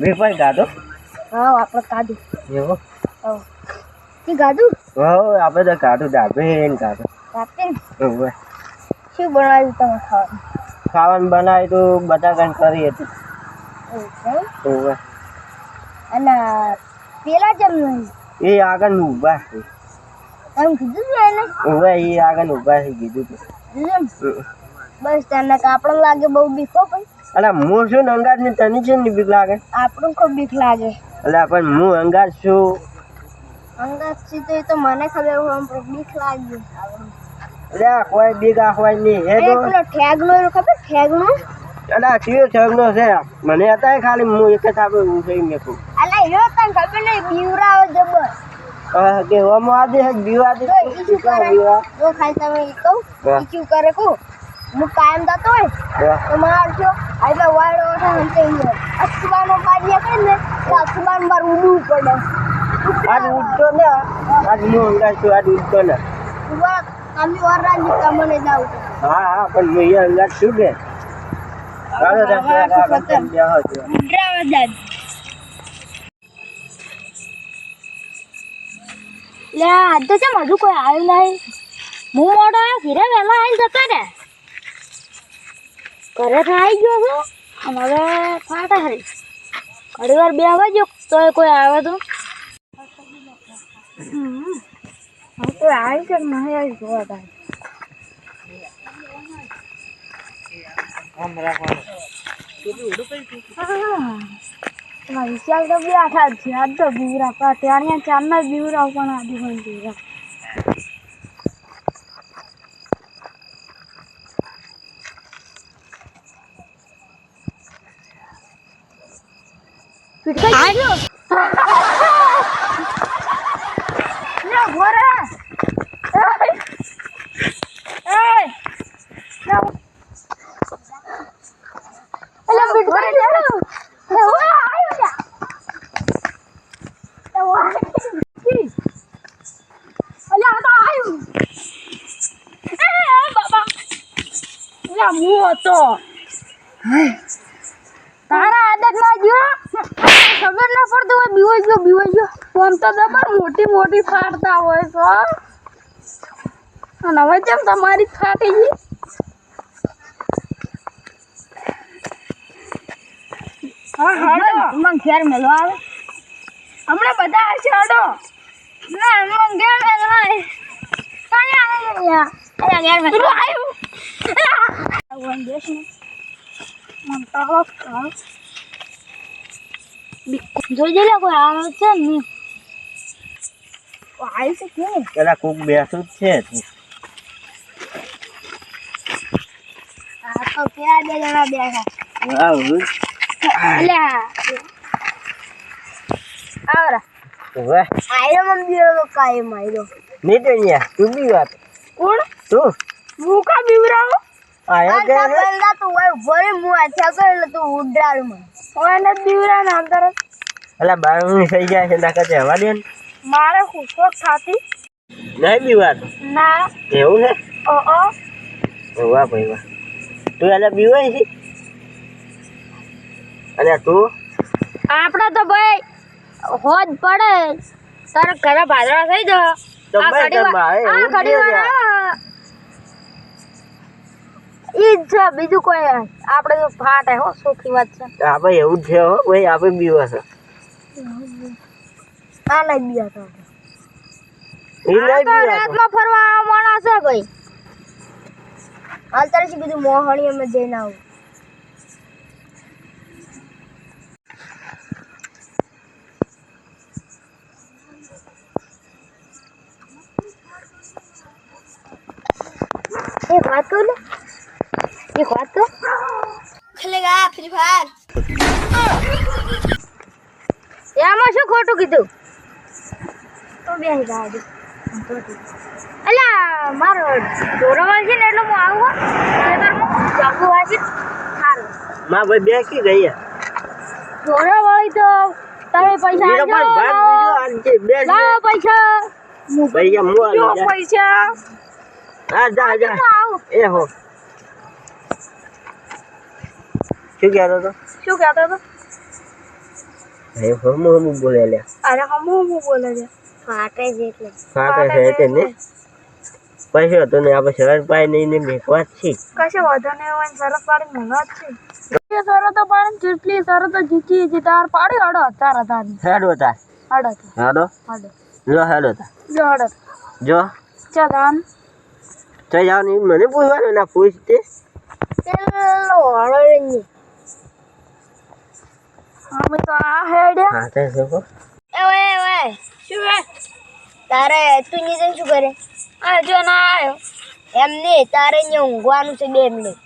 વેપાર ગાધો. હા આપણે કાઢું એવો? કે શું હા આપણે તો ગાધું ડાબે ને ગાધો. રાતે ઓવે શું બનાવ્યું તમે ખાવાનું? ખાવાનું તું તો બટાકાની કરી હતી. ઓવે અને પેલા કેમ એ આગળ ઊભા છે. એમ કીધું તું એને? ઓવે એ આગળ ઊભા છે કીધું તું. બસ તને કાપડ લાગે બહુ બીકો ભાઈ અલા હું શું ને અંગાજ ને તને છે ને બીક લાગે? આપણું ખૂબ બીક લાગે? અલા પણ હું અંગાજ છું. અંગાથી તો એ તો મને ખબર હોય પણ બીક લાગી. અલા કોઈ બીક આખવાય નહીં હે તો પેલો ઠેગનો ખબર ઠેગનો અલા કયો ઠેગનો છે? મને હતા ખાલી હું એક જ આપણે ઉઠી મેકું અલા એનો તને ખબર નહીં બીવરાવો જબર. હા કે ઓમો આજે હે બીવા દે જો શું કરે? બીવા? જો ખાલી તમે કહું શું કરે કહું? હું કાયમ જતો હોય. તો મારશો એટલે વાયડો ઓઠા હંતે ઈ અસમાનો પાડ્યા કરે ને તો અસમાન માર ઉડવું પડે. આજ ઉઠતો ને આજ હું અંગાજ છું આજ ઉઠતો ને. ઉવા કામી વાર રાજી તમને જાવ હા હા પણ હું અહીંયા અંગાજ છું કે? ચાલો છો. ઉડરાવા જાજ લે આજ તો કેમ મજુ કોઈ આવ્યું નહીં. હું મોડો ફીરે વહેલા આવી જતો ને ઘરે તો આવી ગયો છું. અને હવે ફાટા હરી. ઘણી વાર બે વાગ્યો તો કોઈ આવે તો. કોઈ આવી છે કે નહીં આવી જોવા તારે વિશાલ તો બે આઠા જ છે આજ તો બીવરા પણ ત્યારે ચારના બીવરા પણ આદિ પણ બીવરા પીટકાઈ ગયો લે ગોરા એય એય લે અલા પીટકાઈ ગયો લે ઓય આયો જા લે ઓય અલા આ તો આયો એ બાબા લે મુ હતો તારા આદત ના ગયો ખબર ના પડતું હોય બીવાઈ ગયો બીવાઈ ગયો આમ તો તમાર મોટી મોટી ફાટતા હોય છો અને હવે કેમ તમારી ફાટી ગઈ? હા હાડો મન ઘેર મેલો આવે. હમણાં બધા હશે હાડો. ના હમણાં ઘેર મેલો આવે. ઘેર મેલો. આવ્યું વન kan જઈ લે કોઈ આવે છે ને આવી છે કે પેલા કોક બેસું જ છે. આ તો પેલા બે જણા બેઠા હા હું એટલે આવરા ઓવે આયરો મમ્મી એવો કાયમ આયરો નહીં તો બી વાત. કોણ? તું. મુકા બીવરાવો? આયો કે ને? તું હોય ભરે મુ આછા કર એટલે તું ઉડાડમાં ઓય ને બીવરા ના અંદર અલા બારણું થઈ જાય છે નાકા જવા દે મારે ખુશો થાતી? નહીં બી ના. એવું છે? ઓ ઓ વાહ ભાઈ વાહ. તું એટલે બીવાય છે? અને તું? આપણે તો ભાઈ હોજ પડે. તારે ઘરે ભાદરા થઈ જવા તો આ ઘડી આ ઘડી વાર છે. બીજું કોઈ આપણે તો ફાટે હો સુખી વાત છે. આ ભાઈ એવું જ છે હો ભાઈ આપણે બીવા છે. આ લઈ બીયા તો. બીવા રાતમાં ફરવા આવવા માણસ છે ભાઈ. હાલ તારે બીજું મોહણી અમે જઈને આવું. એક વાત કહું ખેલેગા ફ્રી ફાયર એમાં શું ખોટું કીધું તો બે ગાડી અલા મારો ઢોરો વાગી ને એટલે હું આવું હો. ખેતરમાં ચાકુ વાગી સારું માં ભાઈ બે કી ગઈ ઢોરો વાળી તો તમે પૈસા બીજો પણ પૈસા બીજો આપજો. આનથી એ જ શું કહેતો હતો? શું કહેતો હતો? અરે હમુ હમુ બોલે લે અરે હમુ હમુ બોલે લે ફાટે છે એટલે. ફાટે છે એટલે ને પૈસો તો ને આપણે સરસ પાય નહીં ને મેકવા જ છે કશે વધો ને હોય સરસ પાડી મંગા જ છે સરતો પાણી જેટલી સરતો જીચી છે તાર પાડી હડો તાર તાર હેડો તાર. હડો હડો? હડો. લો હેડો તાર. જો હડો જો. ચદાન ચદાન મને પૂછવાનું ના પૂછતે? પેલો હળો રંજી અમે તો આ હેડ્યા હા તે જોકો એ ઓય ઓય શું રે તારે તું નીચે શું કરે આ જો ના આવ્યો એમ નહીં તારે અહીંયા ઊંઘવાનું છે બે મિનિટ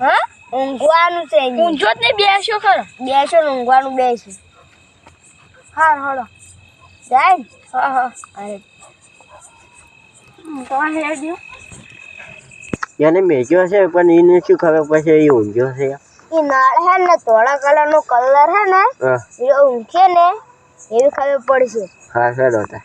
હા ઊંઘવાનું છે ઊંઘો જ નહીં બેસો ખરો બેસો ને ઊંઘવાનું બેસો હા હળો જાય હા હા અરે તો હેડ્યું એને મેચ્યો છે પણ એને શું ખબર પછી એ ઊંઘ્યો છે યાર की નાળ હે ને ધોળા કલર નો કલર હે ને હીરો ઊંઘે ને એવી ખબર પડશે હા સર હોતા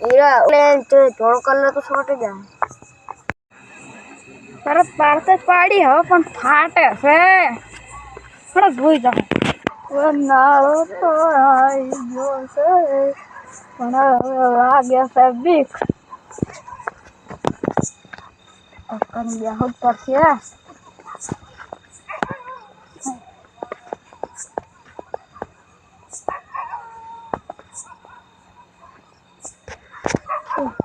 હીરો ને તો ધોળો કલર તો છોટી જાય તારે પારતે પાડી હવે પણ ફાટે છે પણ ભૂઈ જાવ નાળો તો આવી ગયો છે પણ હવે લાગે છે બીક અકન બેહો પડશે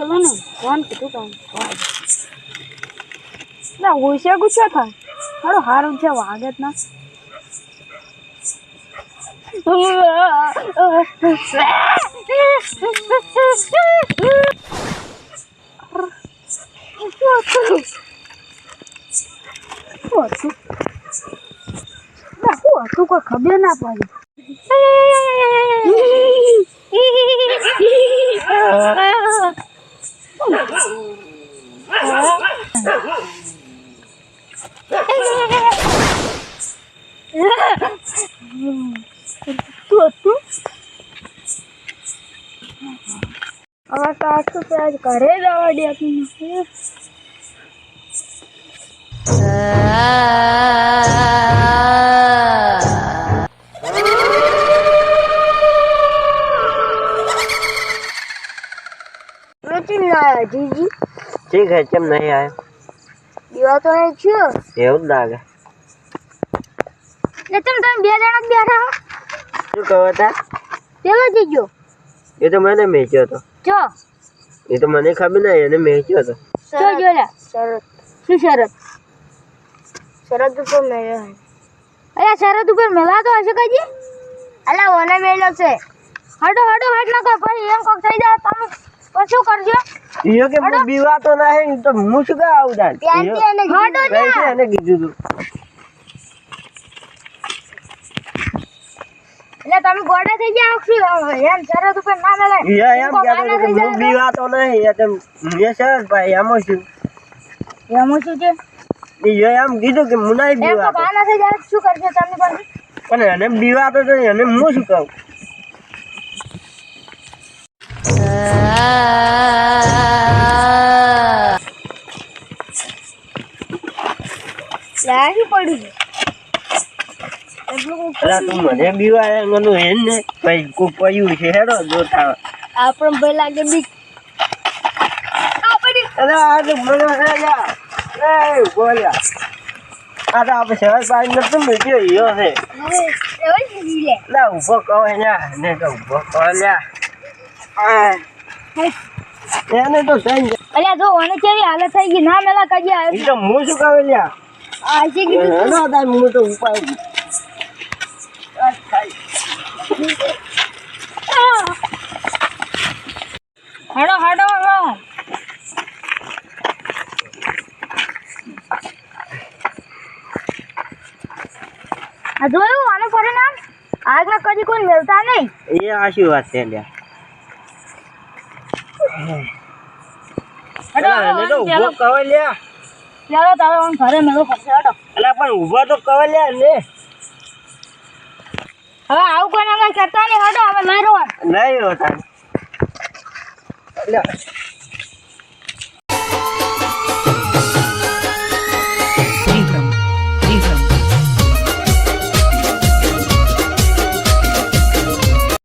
બોલે પેલો ને ફોન કીધું કામ? ના ઓછા ગુસ્સો થાય. હારું હારું છે, વાગે જ ના. ખબર ના પડી તું હતું હવે તો આટલું તો આજ ઘરે જવા દે જીજી. ઠીક હે કેમ નહીં આવ્યો? દીવા તો નહીં થયો એવું જ લાગે. એટલે તમે બે જણા જ બેઠા શું કહો હતા? પેલો જીજો એ તો મને મેચ્યો હતો. જો. એ તો મને ખબર નહીં એને મેચ્યો હતો. જો જો શરત શું શરત શરત ઉપર મેળ્યો અરે શરત ઉપર મેળાતો હશે કજી અલા ઓને મેળ્યો છે. હડો હડો હટ ના કર. પછી એમ કોક થઈ જાય તમે પછી શું કરજો? ઈયો કે હું ના હે તો હું શું આવું ઈયો હડો એને કીધું તું. એટલે તમે ગોડા થઈ ગયા શું? એમ શરત ઉપર ના ઈયો એમ કે હું બીવાતો નહીં એ તેમ મેં ભાઈ એમ શું એમ શું છે? ઈયો એમ કીધું કે હું નહીં બીવાતો આના થઈ જાય શું કરશે તમે પણ? પણ એને બીવાતો તો એને હું શું કહું? લાગી પડ્યું એટલું અલા તું મને બીવાય એનું હેન ને કોઈ છે હેડો જોતા. ભાઈ લાગે બીક આ આ તો મને હે જા. એ બોલ્યા. આ તો આપણે ઈયો છે. લે ઊભો કહો ન્યા ને તો ઊભો કહો લ્યા. આ. એને તો થઈ અલ્યા જો ઓને કેવી હાલત થઈ ગઈ? ના મેલા કજી ઈ આવે તો હું શું કહું લ્યા? આ છે કીધું ના તાર હું તો ઉપાય હાડો હાડો આ જોયું આનું પરિણામ આગળ કદી કોઈ મેળતા નહીં. એ આ શું વાત છે લ્યા. ચાલો. તારો ઘરે મેળો પડશે ઊભા તો કવર લે હવે આવું કોણ અમે કરતા નહીં? હટો હવે મારો નહીં હોતા.